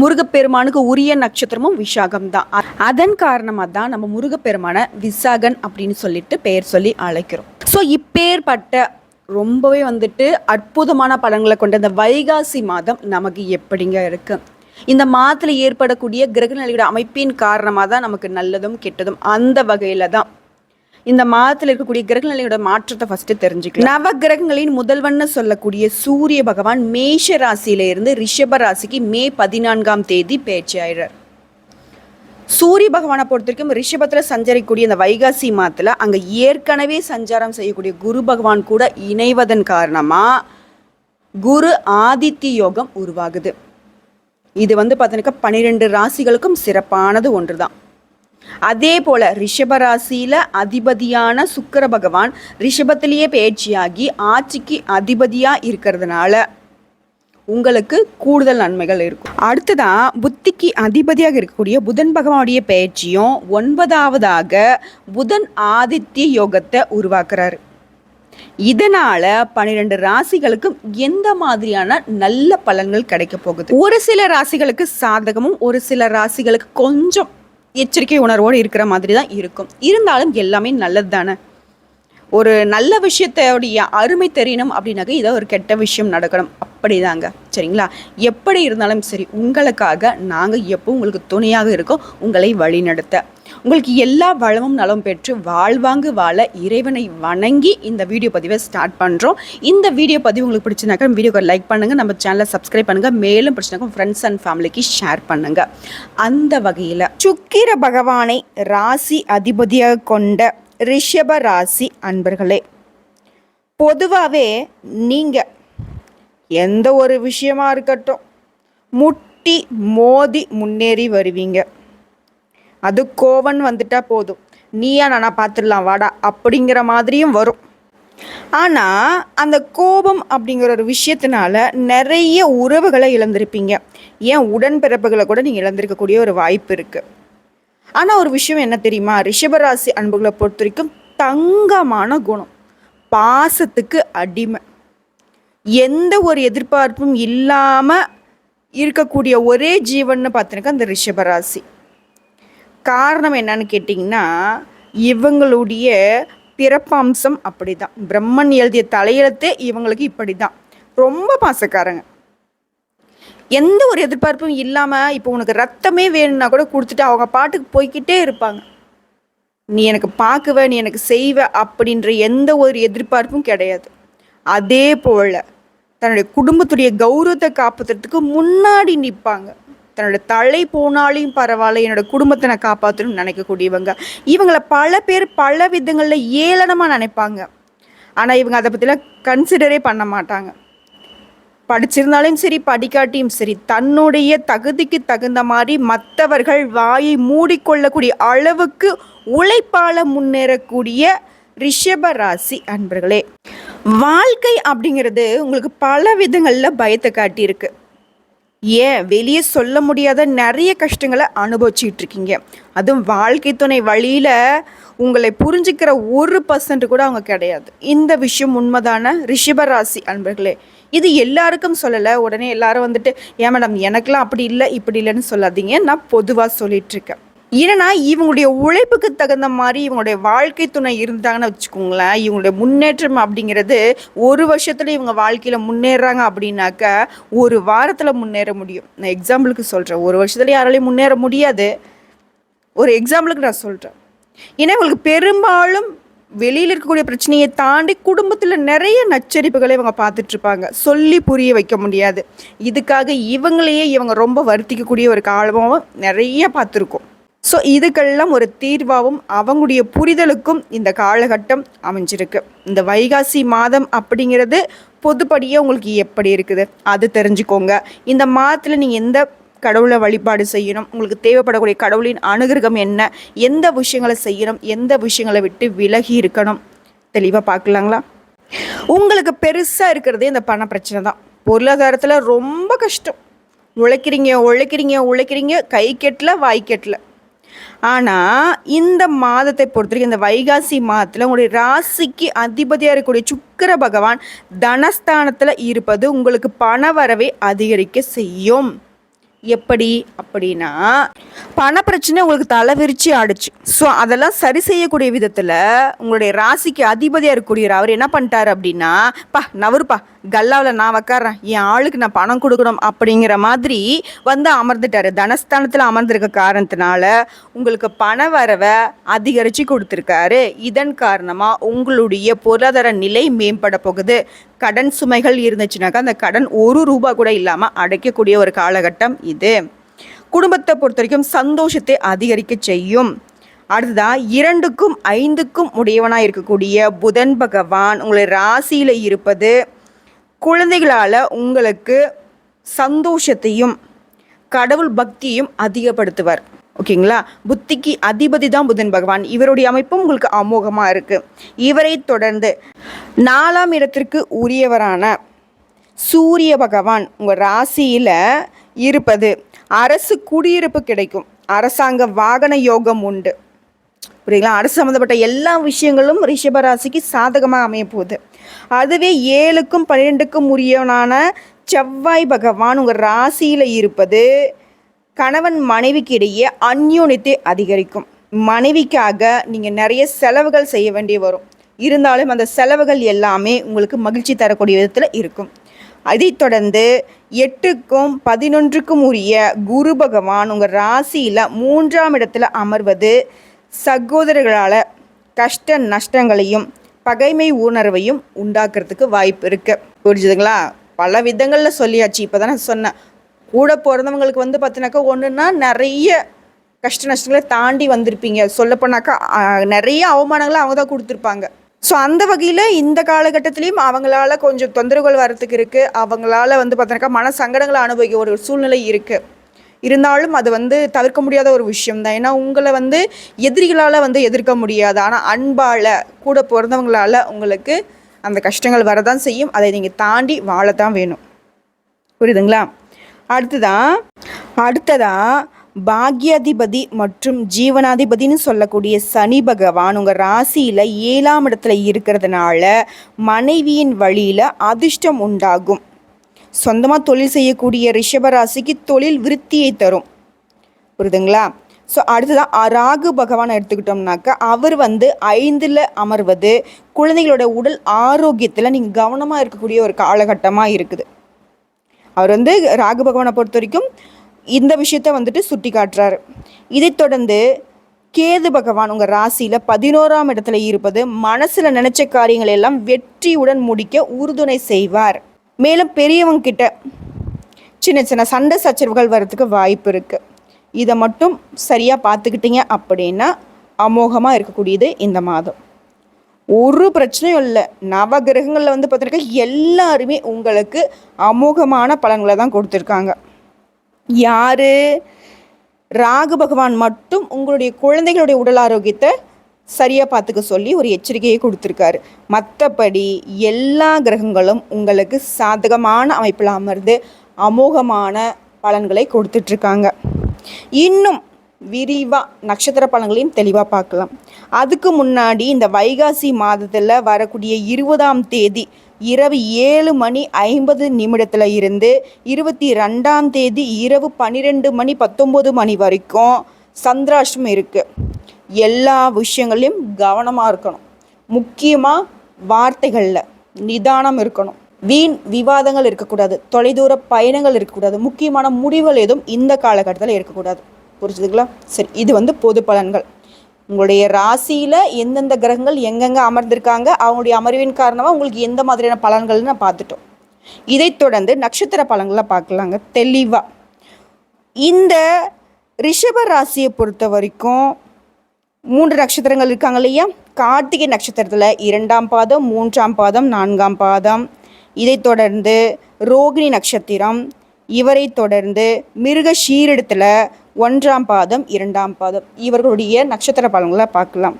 முருகப்பெருமானுக்கு உரிய நட்சத்திரமும் விசாகம் தான் அதன் காரணமாக தான் நம்ம முருகப்பெருமானை விசாகன் அப்படின்னு சொல்லிட்டு பெயர் சொல்லி அழைக்கிறோம். ஸோ இப்பேற்பட்ட ரொம்பவே வந்துட்டு அற்புதமான பலன்களை கொண்ட இந்த வைகாசி மாதம் நமக்கு எப்படிங்க இருக்கு? இந்த மாதத்தில் ஏற்படக்கூடிய கிரகநிலையோட அமைப்பின் காரணமாக தான் நமக்கு நல்லதும் கெட்டதும் அந்த வகையில் தான் இந்த மாதத்தில் இருக்கக்கூடிய கிரகநிலையோட மாற்றத்தை ஃபர்ஸ்ட் தெரிஞ்சுக்கலாம். நவ கிரகங்களின் முதல்வன்னு சொல்லக்கூடிய சூரிய பகவான் மேஷ ராசியில இருந்து ரிஷப ராசிக்கு மே பதினான்காம் தேதி பேச்சு சூரிய பகவானை பொறுத்த வரைக்கும் ரிஷபத்தில் சஞ்சரிக்கக்கூடிய இந்த வைகாசி மாதத்தில் அங்கே ஏற்கனவே சஞ்சாரம் செய்யக்கூடிய குரு பகவான் கூட இணைவதன் காரணமாக குரு ஆதித்ய யோகம் உருவாகுது. இது வந்து பார்த்தீங்கன்னா பன்னிரெண்டு ராசிகளுக்கும் சிறப்பானது ஒன்று தான் அதே போல ரிஷபராசியில அதிபதியான சுக்கர பகவான் ரிஷபத்திலேயே பயிற்சியாகி ஆட்சிக்கு அதிபதியா இருக்கிறதுனால உங்களுக்கு கூடுதல் நன்மைகள் இருக்கும். அடுத்ததாக புத்திக்கு அதிபதியாக இருக்கக்கூடிய புதன் பகவானுடைய பயிற்சியும் ஒன்பதாவதாக புதன் ஆதித்ய யோகத்தை உருவாக்குறாரு. இதனால பன்னிரெண்டு ராசிகளுக்கும் எந்த மாதிரியான நல்ல பலன்கள் கிடைக்க போகுது? ஒரு சில ராசிகளுக்கு சாதகமும் ஒரு சில ராசிகளுக்கு கொஞ்சம் எச்சரிக்கை உணர்வோடு இருக்கிற மாதிரி தான் இருக்கும். இருந்தாலும் எல்லாமே நல்லது தானே ஒரு நல்ல விஷயத்தோடைய அருமை தெரியணும் அப்படின்னாக்க இதை ஒரு கெட்ட விஷயம் நடக்கணும். அப்படிதாங்க. சரிங்களா? எப்படி இருந்தாலும் சரி உங்களுக்காக நாங்கள் எப்போ உங்களுக்கு துணையாக இருக்கோம். உங்களை வழிநடத்த. உங்களுக்கு எல்லா வளமும் நலம் பெற்று வாழ்வாங்கு வாழ இறைவனை வணங்கி இந்த வீடியோ பதிவை ஸ்டார்ட் பண்ணுறோம் இந்த வீடியோ பதிவு உங்களுக்கு பிடிச்சினாக்கா வீடியோக்கு லைக் பண்ணுங்கள் நம்ம சேனலை சப்ஸ்கிரைப் பண்ணுங்கள் மேலும் பிடிச்சினாக்கா ஃப்ரெண்ட்ஸ் அண்ட் ஃபேமிலிக்கு ஷேர் பண்ணுங்கள் அந்த வகையில் சுக்கிர பகவானை ராசி அதிபதியாக கொண்ட ரிஷப ராசி அன்பர்களே பொதுவாகவே நீங்கள் எந்த ஒரு விஷயமா இருக்கட்டும் முட்டி மோதி முன்னேறி வருவீங்க. அது கோவன் வந்துட்டா போதும். நீயா நானா பார்த்துடலாம் வாடா அப்படிங்கிற மாதிரியும் வரும். ஆனால் அந்த கோபம் அப்படிங்கிற ஒரு விஷயத்தினால நிறைய உறவுகளை இழந்திருப்பீங்க. ஏன் உடன்பிறப்புகளை கூட நீங்கள் இழந்திருக்கக்கூடிய ஒரு வாய்ப்பு இருக்குது ஆனால் ஒரு விஷயம் என்ன தெரியுமா? ரிஷபராசி அன்புகளை பொறுத்த வரைக்கும் தங்கமான குணம். பாசத்துக்கு அடிமை. எந்த ஒரு எதிர்பார்ப்பும் இல்லாமல் இருக்கக்கூடிய ஒரே ஜீவன்னு பார்த்தீங்கன்னா அந்த ரிஷபராசி. காரணம் என்னன்னு கேட்டிங்கன்னா இவங்களுடைய பிறப்பம்சம் அப்படி தான் பிரம்மன் எழுதிய தலையெழுத்தே இவங்களுக்கு இப்படி தான் ரொம்ப பாசக்காரங்க. எந்த ஒரு எதிர்பார்ப்பும் இல்லாமல் இப்போ உனக்கு ரத்தமே வேணும்னா கூட கொடுத்துட்டு அவங்க பாட்டுக்கு போய்க்கிட்டே இருப்பாங்க. நீ எனக்கு பார்க்குவ நீ எனக்கு செய்வ அப்படின்ற எந்த ஒரு எதிர்பார்ப்பும் கிடையாது. அதே போல் தன்னுடைய குடும்பத்துடைய கௌரவத்தை காப்பாற்றுறதுக்கு முன்னாடி நிற்பாங்க தன்னோட தலை போனாலையும் பரவாயில்ல என்னோட குடும்பத்தை நான் காப்பாற்றணும்னு நினைக்கக்கூடியவங்க. இவங்களை பல பேர் பல விதங்களில் ஏளனமாக நினைப்பாங்க. ஆனால் இவங்க அதை பற்றிலாம் கன்சிடரே பண்ண மாட்டாங்க. படிச்சிருந்தாலும் சரி படிக்காட்டியும் சரி தன்னுடைய தகுதிக்கு தகுந்த மாதிரி மற்றவர்கள் வாயை மூடிக்கொள்ளக்கூடிய அளவுக்கு உழைப்பால முன்னேறக்கூடிய ரிஷப ராசி அன்பர்களே வாழ்க்கை அப்படிங்கிறது உங்களுக்கு பல விதங்களில் பயத்தை காட்டியிருக்கு. ஏன் வெளியே சொல்ல முடியாத நிறைய கஷ்டங்களை அனுபவிச்சுட்டு இருக்கீங்க அதுவும் வாழ்க்கை துணை வழியில் உங்களை புரிஞ்சுக்கிற ஒரு பர்சன்ட் கூட அவங்க கிடையாது. இந்த விஷயம் உண்மைதான? ரிஷபராசி அன்பர்களே இது எல்லாருக்கும் சொல்லலை. உடனே எல்லாரும் வந்துட்டு ஏன் மேடம் எனக்கெல்லாம் அப்படி இல்லை இப்படி இல்லைன்னு சொல்லாதீங்க. நான் பொதுவாக சொல்லிட்டு இருக்கேன் ஏன்னா இவங்களுடைய உழைப்புக்கு தகுந்த மாதிரி இவங்களுடைய வாழ்க்கை துணை இருந்தாங்கன்னு வச்சுக்கோங்களேன். இவங்களுடைய முன்னேற்றம் அப்படிங்கிறது ஒரு வருஷத்தில் இவங்க வாழ்க்கையில் முன்னேறாங்க அப்படின்னாக்க ஒரு வாரத்தில் முன்னேற முடியும். நான் எக்ஸாம்பிளுக்கு சொல்கிறேன் ஒரு வருஷத்துல யாராலையும் முன்னேற முடியாது. ஒரு எக்ஸாம்பிளுக்கு நான் சொல்கிறேன் ஏன்னா இவங்களுக்கு பெரும்பாலும் வெளியில் இருக்கக்கூடிய பிரச்சனையை தாண்டி குடும்பத்தில் நிறைய நச்சரிப்புகளை இவங்க பார்த்துட்ருப்பாங்க சொல்லி புரிய வைக்க முடியாது. இதுக்காக இவங்களையே இவங்க ரொம்ப வருத்திக்கக்கூடிய ஒரு காலமும் நிறைய பார்த்துருக்கோம். ஸோ இதுக்கெல்லாம் ஒரு தீர்வாகவும் அவங்களுடைய புரிதலுக்கும் இந்த காலகட்டம் அமைஞ்சிருக்கு. இந்த வைகாசி மாதம் அப்படிங்கிறது பொதுப்படியாக உங்களுக்கு எப்படி இருக்குது? அது தெரிஞ்சுக்கோங்க. இந்த மாதத்தில் நீங்கள் எந்த கடவுளை வழிபாடு செய்யணும்? உங்களுக்கு தேவைப்படக்கூடிய கடவுளின் அனுகிரகம் என்ன? எந்த விஷயங்களை செய்யணும்? எந்த விஷயங்களை விட்டு விலகி இருக்கணும்? தெளிவாக பார்க்கலாங்களா? உங்களுக்கு பெருசாக இருக்கிறதே இந்த பண பிரச்சனை தான். பொருளாதாரத்தில் ரொம்ப கஷ்டம். உழைக்கிறீங்க உழைக்கிறீங்க உழைக்கிறீங்க கை கெட்டல வாய் கெட்டல. ஆனால் இந்த மாதத்தை பொறுத்த வரைக்கும் இந்த வைகாசி மாதத்தில் உங்களுடைய ராசிக்கு அதிபதியாக இருக்கக்கூடிய சுக்கர பகவான் தனஸ்தானத்தில் இருப்பது உங்களுக்கு பண வரவை அதிகரிக்க செய்யும். எப்படி அப்படின்னா பண பிரச்சனை உங்களுக்கு தலைவிரிச்சு ஆடுச்சு. ஸோ அதெல்லாம் சரி செய்யக்கூடிய விதத்தில் உங்களுடைய ராசிக்கு அதிபதியாக இருக்கக்கூடிய அவர் என்ன பண்ணிட்டார் அப்படின்னா பா நவருப்பா கல்லாவில் நான் உக்காடுறேன் என் ஆளுக்கு நான் பணம் கொடுக்கணும் அப்படிங்கிற மாதிரி வந்து அமர்ந்துட்டாரு. தனஸ்தானத்தில் அமர்ந்திருக்க காரணத்தினால உங்களுக்கு பண வரவை அதிகரித்து கொடுத்துருக்காரு. இதன் காரணமாக உங்களுடைய பொருளாதார நிலை மேம்பட போகுது. கடன் சுமைகள் இருந்துச்சுனாக்கா அந்த கடன் ஒரு ரூபா கூட இல்லாமல் அடைக்கக்கூடிய ஒரு காலகட்டம் இது. குடும்பத்தை பொறுத்த வரைக்கும் சந்தோஷத்தை அதிகரிக்க செய்யும். அடுத்ததா இரண்டுக்கும் ஐந்துக்கும் உடையவனாக இருக்கக்கூடிய புதன் பகவான் உங்களை ராசியில் இருப்பது குழந்தைகளால் உங்களுக்கு சந்தோஷத்தையும் கடவுள் பக்தியையும் அதிகப்படுத்துவார். ஓகேங்களா? புத்திக்கு அதிபதி தான் புதன் பகவான். இவருடைய அமைப்பும் உங்களுக்கு அமோகமாக இருக்குது இவரை தொடர்ந்து நாலாம் இடத்திற்கு உரியவரான சூரிய பகவான் உங்கள் ராசியில் இருப்பது. அரசு குடியிருப்பு கிடைக்கும். அரசாங்க வாகன யோகம் உண்டு. புரியுங்களா அரசு சம்மந்தப்பட்ட எல்லா விஷயங்களும் ரிஷபராசிக்கு சாதகமாக அமைய போகுது அதுவே ஏழுக்கும் பன்னிரெண்டுக்கும் உரியவனான செவ்வாய் பகவான் உங்கள் ராசியில் இருப்பது கணவன் மனைவிக்கு இடையே அந்யோன்யத்தை அதிகரிக்கும். மனைவிக்காக நீங்கள் நிறைய செலவுகள் செய்ய வேண்டி வரும். இருந்தாலும் அந்த செலவுகள் எல்லாமே உங்களுக்கு மகிழ்ச்சி தரக்கூடிய விதத்தில் இருக்கும். அதைத் தொடர்ந்து எட்டுக்கும் பதினொன்றுக்கும் உரிய குரு பகவான் உங்கள் ராசியில் மூன்றாம் இடத்துல அமர்வது சகோதரர்களால் கஷ்ட நஷ்டங்களையும் பகைமை உணர்வையும் உண்டாக்குறதுக்கு வாய்ப்பு இருக்குது புரிஞ்சுதுங்களா? பல விதங்களில் சொல்லியாச்சு. இப்போ தானே சொன்னேன். கூட பிறந்தவங்களுக்கு வந்து பார்த்தினாக்கா ஒன்றுன்னா நிறைய கஷ்ட நஷ்டங்களை தாண்டி வந்திருப்பீங்க. சொல்லப்போனாக்கா நிறைய அவமானங்களை அவங்க தான் கொடுத்துருப்பாங்க. ஸோ அந்த வகையில் இந்த காலகட்டத்திலையும் அவங்களால கொஞ்சம் தொந்தரவுகள் வரத்துக்கு இருக்குது அவங்களால வந்து பார்த்தோன்னாக்கா மன சங்கடங்களை அனுபவிக்க ஒரு சூழ்நிலை இருக்குது இருந்தாலும் அது வந்து தவிர்க்க முடியாத ஒரு விஷயம் தான் ஏன்னா உங்களை வந்து எதிரிகளால் வந்து எதிர்க்க முடியாது. ஆனால் அன்பால் கூட பிறந்தவங்களால் உங்களுக்கு அந்த கஷ்டங்கள் வரதான் செய்யும். அதை நீங்கள் தாண்டி வாழத்தான் வேணும். புரியுதுங்களா? அடுத்ததான் அடுத்ததான் பாக்யாதிபதி மற்றும் ஜீவனாதிபதினு சொல்லக்கூடிய சனி பகவான் உங்கள் ராசியில் ஏழாம் இடத்துல இருக்கிறதுனால மனைவியின் வழியில் அதிர்ஷ்டம் உண்டாகும். சொந்தமாக தொழில் செய்யக்கூடிய ரிஷபராசிக்கு தொழில் விருத்தியை தரும். புரியுதுங்களா ஸோ அடுத்ததான் ராகு பகவான் எடுத்துக்கிட்டோம்னாக்கா அவர் வந்து ஐந்தில் அமர்வது குழந்தைகளோட உடல் ஆரோக்கியத்தில் நீங்கள் கவனமாக இருக்கக்கூடிய ஒரு காலகட்டமாக இருக்குது. அவர் வந்து ராகு பகவானை பொறுத்த வரைக்கும் இந்த விஷயத்த வந்துட்டு சுட்டி காட்டுறாரு. இதைத் தொடர்ந்து கேது பகவான் உங்கள் ராசியில் பதினோராம் இடத்துல இருப்பது மனசில் நினச்ச காரியங்கள் எல்லாம் வெற்றியுடன் முடிக்க உறுதுணை செய்வார். மேலும் பெரியவங்க கிட்ட சின்ன சின்ன சண்டை சச்சரவுகள் வர்றதுக்கு வாய்ப்பு இருக்குது இதை மட்டும் சரியாக பார்த்துக்கிட்டீங்க அப்படின்னா அமோகமாக இருக்கக்கூடியது இந்த மாதம். ஒரு பிரச்சனையும் இல்லை. நவகிரகங்களில் வந்து பார்த்துருக்க எல்லாருமே உங்களுக்கு அமோகமான பலன்களை தான் கொடுத்துருக்காங்க. யாரு? ராகு பகவான் மட்டும் உங்களுடைய குழந்தைகளுடைய உடல் ஆரோக்கியத்தை சரியாக பார்த்துக்க சொல்லி ஒரு எச்சரிக்கையை கொடுத்துருக்காரு. மற்றபடி எல்லா கிரகங்களும் உங்களுக்கு சாதகமான அமைப்பில் அமர்ந்து அமோகமான பலன்களை கொடுத்துட்ருக்காங்க. இன்னும் விரிவாக நட்சத்திர பலன்களையும் தெளிவாக பார்க்கலாம். அதுக்கு முன்னாடி இந்த வைகாசி மாதத்தில் வரக்கூடிய இருபதாம் தேதி இரவு ஏழு மணி ஐம்பது நிமிடத்தில் இருந்து இருபத்தி ரெண்டாம் தேதி இரவு பன்னிரெண்டு மணி பத்தொம்போது மணி வரைக்கும் சந்திராஷ்டம் இருக்குது எல்லா விஷயங்களையும் கவனமாக இருக்கணும். முக்கியமாக வார்த்தைகளில் நிதானம் இருக்கணும். வீண் விவாதங்கள் இருக்கக்கூடாது. தொலைதூர பயணங்கள் இருக்கக்கூடாது. முக்கியமான முடிவுகள் எதுவும் இந்த காலகட்டத்தில் இருக்கக்கூடாது. புரிஞ்சுதுங்களா? சரி இது வந்து பொது பலன்கள். உங்களுடைய ராசியில் எந்தெந்த கிரகங்கள் எங்கெங்கே அமர்ந்திருக்காங்க அவங்களுடைய அமர்வின் காரணமாக உங்களுக்கு எந்த மாதிரியான பலன்கள்னு நான் பார்த்துட்டோம். இதைத் தொடர்ந்து நட்சத்திர பலன்களை பார்க்கலாங்க. தெளிவாக இந்த ரிஷப ராசியை பொறுத்த வரைக்கும் மூன்று நட்சத்திரங்கள் இருக்காங்க இல்லையா? கார்த்திகை நட்சத்திரத்தில் இரண்டாம் பாதம் மூன்றாம் பாதம் நான்காம் பாதம். இதைத் தொடர்ந்து ரோகிணி நட்சத்திரம் இவரை தொடர்ந்து மிருக ஷீரிடத்தில் ஒன்றாம் பாதம் இரண்டாம் பாதம் இவர்களுடைய நட்சத்திர பலன்களை பார்க்கலாம்.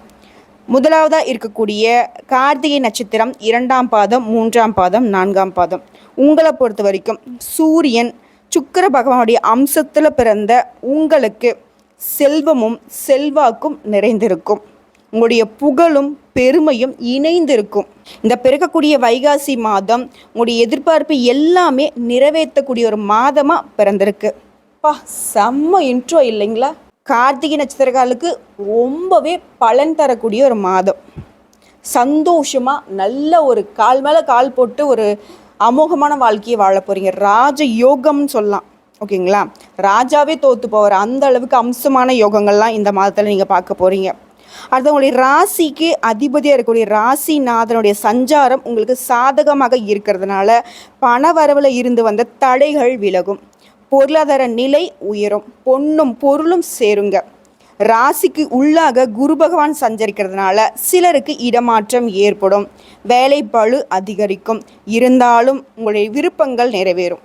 முதலாவதாக இருக்கக்கூடிய கார்த்திகை நட்சத்திரம் இரண்டாம் பாதம் மூன்றாம் பாதம் நான்காம் பாதம். உங்களை பொறுத்த வரைக்கும் சூரியன் சுக்கர பகவானுடைய அம்சத்தில் பிறந்த உங்களுக்கு செல்வமும் செல்வாக்கும் நிறைந்திருக்கும். உங்களுடைய புகழும் பெருமையும் இணைந்திருக்கும். இந்த பிறக்கக்கூடிய வைகாசி மாதம் உங்களுடைய எதிர்பார்ப்பு எல்லாமே நிறைவேற்றக்கூடிய ஒரு மாதமாக பிறந்திருக்கு. பா செம்ம இன்ட்ரோ இல்லைங்களா? கார்த்திகை நட்சத்திரக்காலுக்கு ரொம்பவே பலன் தரக்கூடிய ஒரு மாதம். சந்தோஷமாக நல்ல ஒரு கால் மேலே கால் போட்டு ஒரு அமோகமான வாழ்க்கையை வாழ போகிறீங்க ராஜ யோகம்னு சொல்லலாம். ஓகேங்களா? ராஜாவே தோற்று போகிற அந்த அளவுக்கு அம்சமான யோகங்கள்லாம் இந்த மாதத்தில் நீங்கள் பார்க்க போகிறீங்க அடுத்து உங்களுடைய ராசிக்கு அதிபதியாக இருக்கக்கூடிய ராசிநாதனுடைய சஞ்சாரம் உங்களுக்கு சாதகமாக இருக்கிறதுனால பண வரவில் இருந்து வந்த தடைகள் விலகும். பொருளாதார நிலை உயரும். பொண்ணும் பொருளும் சேருங்க. ராசிக்கு உள்ளாக குரு பகவான் சஞ்சரிக்கிறதுனால சிலருக்கு இடமாற்றம் ஏற்படும். வேலை பழு அதிகரிக்கும். இருந்தாலும் உங்களுடைய விருப்பங்கள் நிறைவேறும்.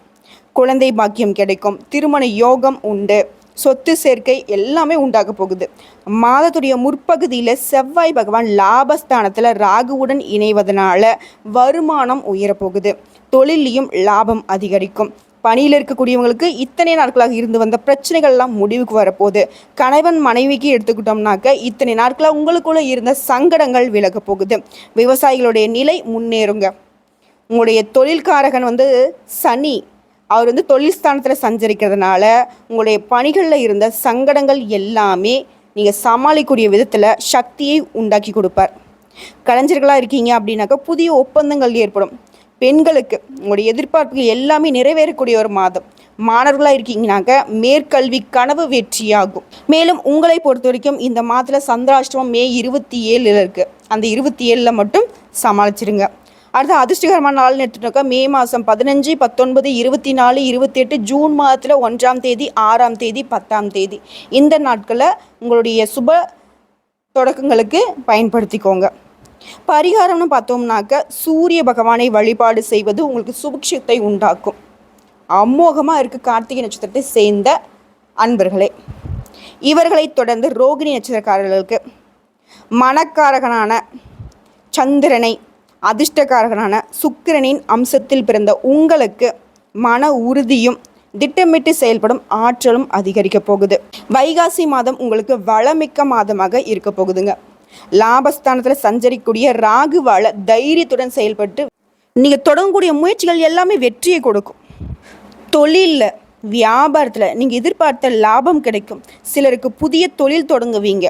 குழந்தை பாக்கியம் கிடைக்கும். திருமண யோகம் உண்டு. சொத்து சேர்க்கை எல்லாமே உண்டாக போகுது. மாதத்துடைய முற்பகுதியில் செவ்வாய் பகவான் லாபஸ்தானத்தில் ராகுவுடன் இணைவதனால வருமானம் உயரப்போகுது தொழிலையும் லாபம் அதிகரிக்கும். பணியில் இருக்கக்கூடியவங்களுக்கு இத்தனை நாட்களாக இருந்து வந்த பிரச்சனைகள்லாம் முடிவுக்கு வரப்போகுது. கணவன் மனைவிக்கு எடுத்துக்கிட்டோம்னாக்க இத்தனை நாட்களாக உங்களுக்குள்ளே இருந்த சங்கடங்கள் விலக போகுது. விவசாயிகளுடைய நிலை முன்னேறுங்க. உங்களுடைய தொழில்காரகன் வந்து சனி அவர் வந்து தொழில்ஸ்தானத்தில் சஞ்சரிக்கிறதுனால உங்களுடைய பணிகளில் இருந்த சங்கடங்கள் எல்லாமே நீங்கள் சமாளிக்கக்கூடிய விதத்தில் சக்தியை உண்டாக்கி கொடுப்பார். கலைஞர்களாக இருக்கீங்க அப்படின்னாக்கா புதிய ஒப்பந்தங்கள் ஏற்படும். பெண்களுக்கு உங்களுடைய எதிர்பார்ப்புகள் எல்லாமே நிறைவேறக்கூடிய ஒரு மாதம். மாணவர்களாக இருக்கீங்கனாக்க மேற்கல்வி கனவு வெற்றியாகும். மேலும் உங்களை பொறுத்த வரைக்கும் இந்த மாதத்தில் சந்திராஷ்டமம் மே இருபத்தி ஏழில் இருக்குது அந்த இருபத்தி ஏழில் மட்டும் சமாளிச்சிருங்க. அடுத்து அதிர்ஷ்டகரமான நாள்னு எடுத்துட்டோக்கா மே மாதம் பதினஞ்சு பத்தொன்பது இருபத்தி நாலு இருபத்தி எட்டு ஜூன் மாதத்தில் ஒன்றாம் தேதி ஆறாம் தேதி பத்தாம் தேதி. இந்த நாட்களில் உங்களுடைய சுப தொடக்கங்களுக்கு பயன்படுத்திக்கோங்க. பரிகாரம்னு பார்த்தோம்னாக்க சூரிய பகவானை வழிபாடு செய்வது உங்களுக்கு சுபிக்ஷத்தை உண்டாக்கும். அமோகமாக இருக்குது கார்த்திகை நட்சத்திரத்தை சேர்ந்த அன்பர்களே. இவர்களை தொடர்ந்து ரோகிணி நட்சத்திரக்காரர்களுக்கு மனக்காரகனான சந்திரனை அதிர்ஷ்டக்காரகனான சுக்கிரனின் அம்சத்தில் பிறந்த உங்களுக்கு மன உறுதியும் திட்டமிட்டு செயல்படும் ஆற்றலும் அதிகரிக்க போகுது. வைகாசி மாதம் உங்களுக்கு வளமிக்க மாதமாக இருக்க போகுதுங்க. லாபஸ்தானத்தில் சஞ்சரிக்கூடிய ராகுவால தைரியத்துடன் செயல்பட்டு நீங்கள் தொடங்கக்கூடிய முயற்சிகள் எல்லாமே வெற்றியை கொடுக்கும். தொழிலில் வியாபாரத்தில் நீங்கள் எதிர்பார்த்த லாபம் கிடைக்கும். சிலருக்கு புதிய தொழில் தொடங்குவீங்க.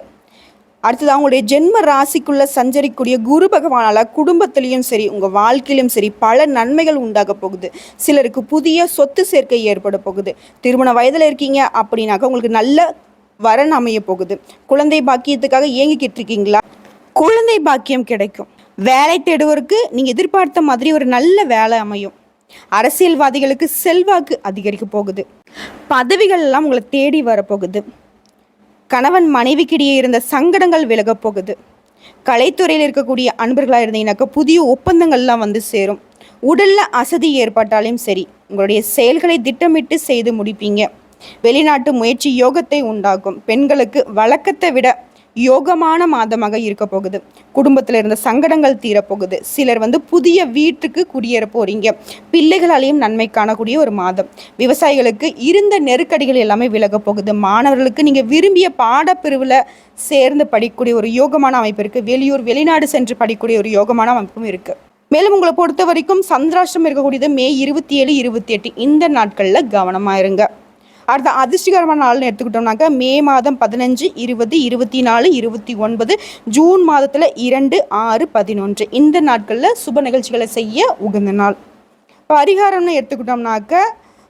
அடுத்தது அவங்களுடைய ஜென்ம ராசிக்குள்ளே சஞ்சரிக்கூடிய குரு பகவானால் குடும்பத்திலையும் சரி உங்கள் வாழ்க்கையிலும் சரி பல நன்மைகள் உண்டாக போகுது. சிலருக்கு புதிய சொத்து சேர்க்கை ஏற்பட போகுது. திருமண வயதில் இருக்கீங்க அப்படின்னாக்கா உங்களுக்கு நல்ல வரன் அமைய போகுது. குழந்தை பாக்கியத்துக்காக இயங்கிக்கிட்டு இருக்கீங்களா? குழந்தை பாக்கியம் கிடைக்கும். வேலை தேடுவருக்கு நீங்கள் எதிர்பார்த்த மாதிரி ஒரு நல்ல வேலை அமையும். அரசியல்வாதிகளுக்கு செல்வாக்கு அதிகரிக்க போகுது. பதவிகள் எல்லாம் உங்களை தேடி வரப்போகுது கணவன் மனைவிக்கிடையே இருந்த சங்கடங்கள் விலகப் போகுது. கலைத்துறையில் இருக்கக்கூடிய அன்பர்களாக இருந்தீங்கன்னாக்கா புதிய ஒப்பந்தங்கள்லாம் வந்து சேரும். உடலில் அசதி ஏற்பட்டாலும் சரி உங்களுடைய செயல்களை திட்டமிட்டு செய்து முடிப்பீங்க. வெளிநாட்டு முயற்சி யோகத்தை உண்டாகும் பெண்களுக்கு வழக்கத்தை விட யோகமான மாதமாக இருக்க போகுது. குடும்பத்தில் இருந்த சங்கடங்கள் தீரப்போகுது சிலர் வந்து புதிய வீட்டுக்கு குடியேற போறீங்க. பிள்ளைகளாலேயும் நன்மை காணக்கூடிய ஒரு மாதம். விவசாயிகளுக்கு இருந்த நெருக்கடிகள் எல்லாமே விலக போகுது. மாணவர்களுக்கு நீங்கள் விரும்பிய பாடப்பிரிவில் சேர்ந்து படிக்கக்கூடிய ஒரு யோகமான அமைப்பு இருக்குது வெளியூர் வெளிநாடு சென்று படிக்கக்கூடிய ஒரு யோகமான அமைப்பும் இருக்குது மேலும் உங்களை பொறுத்த வரைக்கும் சந்திராஷ்டம் இருக்கக்கூடியது மே இருபத்தி ஏழு இருபத்தி எட்டு. இந்த நாட்களில் கவனமாக இருங்க. அடுத்த அதிர்ஷ்டகரமான நாள்னு எடுத்துக்கிட்டோம்னாக்கா மே மாதம் பதினஞ்சு இருபது இருபத்தி நாலு இருபத்தி ஒன்பது ஜூன் மாதத்தில் இரண்டு ஆறு பதினொன்று. இந்த நாட்களில் சுப நிகழ்ச்சிகளை செய்ய உகந்த நாள். பரிகாரம்னு எடுத்துக்கிட்டோம்னாக்க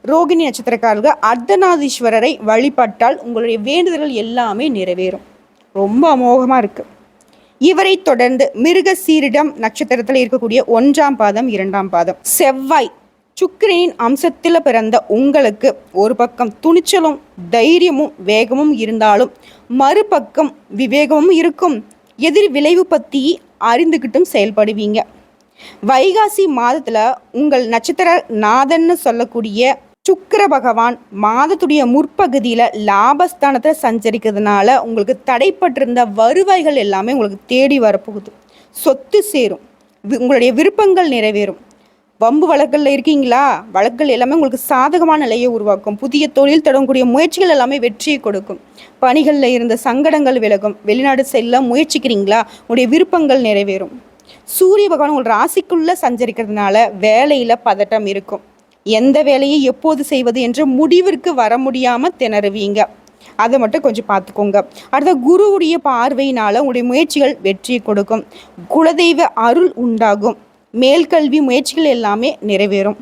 ரோகிணி நட்சத்திரக்காரர்கள் அர்த்தநாதீஸ்வரரை வழிபட்டால் உங்களுடைய வேண்டுதல்கள் எல்லாமே நிறைவேறும். ரொம்ப அமோகமாக இருக்குது இவரை தொடர்ந்து மிருக சீரிடம் நட்சத்திரத்தில் இருக்கக்கூடிய ஒன்றாம் பாதம் இரண்டாம் பாதம். செவ்வாய் சுக்கிரனின் அம்சத்தில் பிறந்த உங்களுக்கு ஒரு பக்கம் துணிச்சலும் தைரியமும் வேகமும் இருந்தாலும் மறுபக்கம் விவேகமும் இருக்கும். எதிர் விளைவு பற்றி அறிந்துக்கிட்டும் செயல்படுவீங்க. வைகாசி மாதத்தில் உங்கள் நட்சத்திர நாதன்னு சொல்லக்கூடிய சுக்கர பகவான் மாதத்துடைய முற்பகுதியில் லாபஸ்தானத்தில் சஞ்சரிக்கிறதுனால உங்களுக்கு தடைப்பட்டிருந்த வருவாய்கள் எல்லாமே உங்களுக்கு தேடி வரப்போகுது. சொத்து சேரும். உங்களுடைய விருப்பங்கள் நிறைவேறும். வம்பு வழக்கில் இருக்கீங்களா? வழக்குகள் எல்லாமே உங்களுக்கு சாதகமான நிலையை உருவாக்கும். புதிய தொழில் தொடங்கக்கூடிய முயற்சிகள் எல்லாமே வெற்றியை கொடுக்கும். பணிகளில் இருந்த சங்கடங்கள் விலகும். வெளிநாடு செல்ல முயற்சிக்கிறீங்களா? உங்களுடைய விருப்பங்கள் நிறைவேறும். சூரிய பகவான் உங்கள் ராசிக்குள்ளே சஞ்சரிக்கிறதுனால வேலையில் பதட்டம் இருக்கும். எந்த வேலையை எப்போது செய்வது என்ற முடிவிற்கு வர முடியாமல் திணறுவீங்க. அதை மட்டும் கொஞ்சம் பார்த்துக்கோங்க. அடுத்த குருவுடைய பார்வையினால் உங்களுடைய முயற்சிகள் வெற்றியை கொடுக்கும். குலதெய்வ அருள் உண்டாகும். மேல்கல்வி முயற்சிகள் எல்லாமே நிறைவேறும்.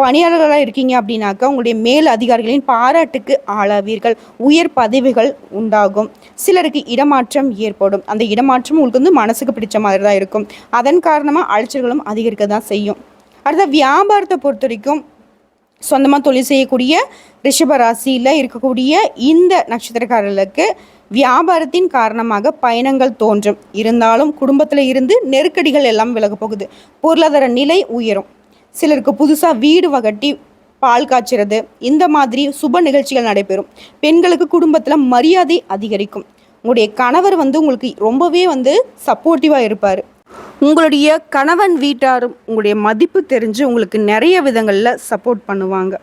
பணியாளர்களாக இருக்கீங்க அப்படின்னாக்கா உங்களுடைய மேல் அதிகாரிகளின் பாராட்டுக்கு ஆளாவீர்கள். உயர் பதவிகள் உண்டாகும். சிலருக்கு இடமாற்றம் ஏற்படும். அந்த இடமாற்றம் உங்களுக்கு வந்து மனசுக்கு பிடிச்ச மாதிரி தான் இருக்கும். அதன் காரணமாக அலைச்சல்களும் அதிகரிக்க தான் செய்யும். அடுத்த வியாபாரத்தை பொறுத்த வரைக்கும் சொந்தமாக தொழில் செய்யக்கூடிய ரிஷப ராசியில் இருக்கக்கூடிய இந்த நட்சத்திரக்காரர்களுக்கு வியாபாரத்தின் காரணமாக பயணங்கள் தோன்றும். இருந்தாலும் குடும்பத்தில் இருந்து நெருக்கடிகள் எல்லாம் விலக போகுது. பொருளாதார நிலை உயரும். சிலருக்கு புதுசாக வீடு வகட்டி பால் காய்ச்சிறது. இந்த மாதிரி சுப நிகழ்ச்சிகள் நடைபெறும். பெண்களுக்கு குடும்பத்தில் மரியாதை அதிகரிக்கும். உங்களுடைய கணவர் வந்து உங்களுக்கு ரொம்பவே வந்து சப்போர்ட்டிவாக இருப்பார். உங்களுடைய கணவன் வீட்டாரும் உங்களுடைய மதிப்பு தெரிஞ்சு உங்களுக்கு நிறைய விதங்களில் சப்போர்ட் பண்ணுவாங்க.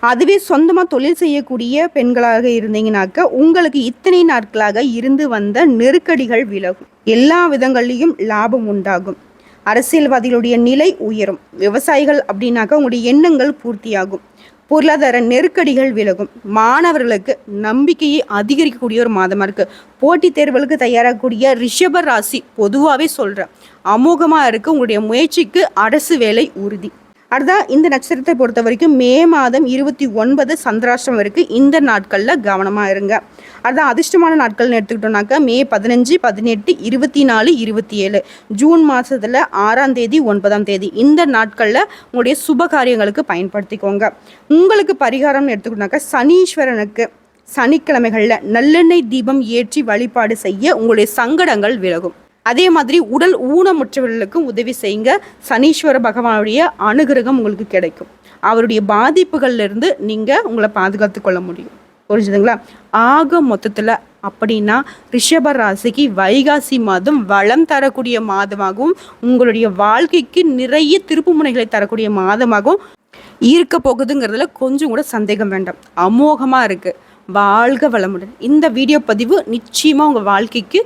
அதுவே சொந்தமாக தொழில் செய்யக்கூடிய பெண்களாக இருந்தீங்கனாக்க உங்களுக்கு இத்தனை நாட்களாக இருந்து வந்த நெருக்கடிகள் விலகும். எல்லா விதங்கள்லையும் லாபம் உண்டாகும். அரசியல்வாதிகளுடைய நிலை உயரும். விவசாயிகள் அப்படின்னாக்கா உங்களுடைய எண்ணங்கள் பூர்த்தியாகும். பொருளாதார நெருக்கடிகள் விலகும். மாணவர்களுக்கு நம்பிக்கையை அதிகரிக்கக்கூடிய ஒரு மாதமாக இருக்குது போட்டித் தேர்வுகளுக்கு தயாராகக்கூடிய ரிஷப ராசி பொதுவாகவே சொல்கிறேன் அமோகமாக இருக்குது உங்களுடைய முயற்சிக்கு அரசு வேலை உறுதி. அடுத்தா இந்த நட்சத்திரத்தை பொறுத்த வரைக்கும் மே மாதம் இருபத்தி ஒன்பது சந்திராஷ்டிரம் வரைக்கும் இந்த நாட்களில் கவனமாக இருங்க. அதுதான் அதிர்ஷ்டமான நாட்கள்னு எடுத்துக்கிட்டோம்னாக்கா மே பதினஞ்சு பதினெட்டு இருபத்தி நாலு இருபத்தி ஏழு. ஜூன் மாதத்தில் ஆறாம் தேதி ஒன்பதாம் தேதி. இந்த நாட்களில் உங்களுடைய சுப காரியங்களுக்கு பயன்படுத்திக்கோங்க. உங்களுக்கு பரிகாரம்னு எடுத்துக்கிட்டோம்னாக்கா சனீஸ்வரனுக்கு சனிக்கிழமைகளில் நல்லெண்ணெய் தீபம் ஏற்றி வழிபாடு செய்ய உங்களுடைய சங்கடங்கள் விலகும். அதே மாதிரி உடல் ஊனமுற்றவர்களுக்கும் உதவி செய்யுங்க. சனீஸ்வர பகவானுடைய அனுகிரகம் உங்களுக்கு கிடைக்கும். அவருடைய பாதிப்புகள்லேருந்து நீங்கள் உங்களை பாதுகாத்து கொள்ள முடியும். புரிஞ்சுதுங்களா? ஆக மொத்தத்தில் அப்படின்னா ரிஷப ராசிக்கு வைகாசி மாதம் வளம் தரக்கூடிய மாதமாகவும் உங்களுடைய வாழ்க்கைக்கு நிறைய திருப்பு முனைகளை தரக்கூடிய மாதமாகவும் இருக்க போகுதுங்கிறதுல கொஞ்சம் கூட சந்தேகம் வேண்டாம். அமோகமாக இருக்குது வாழ்க வளமுடன். இந்த வீடியோ பதிவு நிச்சயமாக உங்கள் வாழ்க்கைக்கு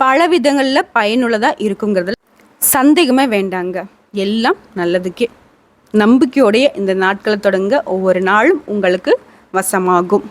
பல விதங்களில் பயனுள்ளதாக இருக்குங்கிறதுல சந்தேகமே வேண்டாங்க. எல்லாம் நல்லதுக்கே. நம்பிக்கையோடைய இந்த நாட்களை தொடங்க ஒவ்வொரு நாளும் உங்களுக்கு வசமாகும்.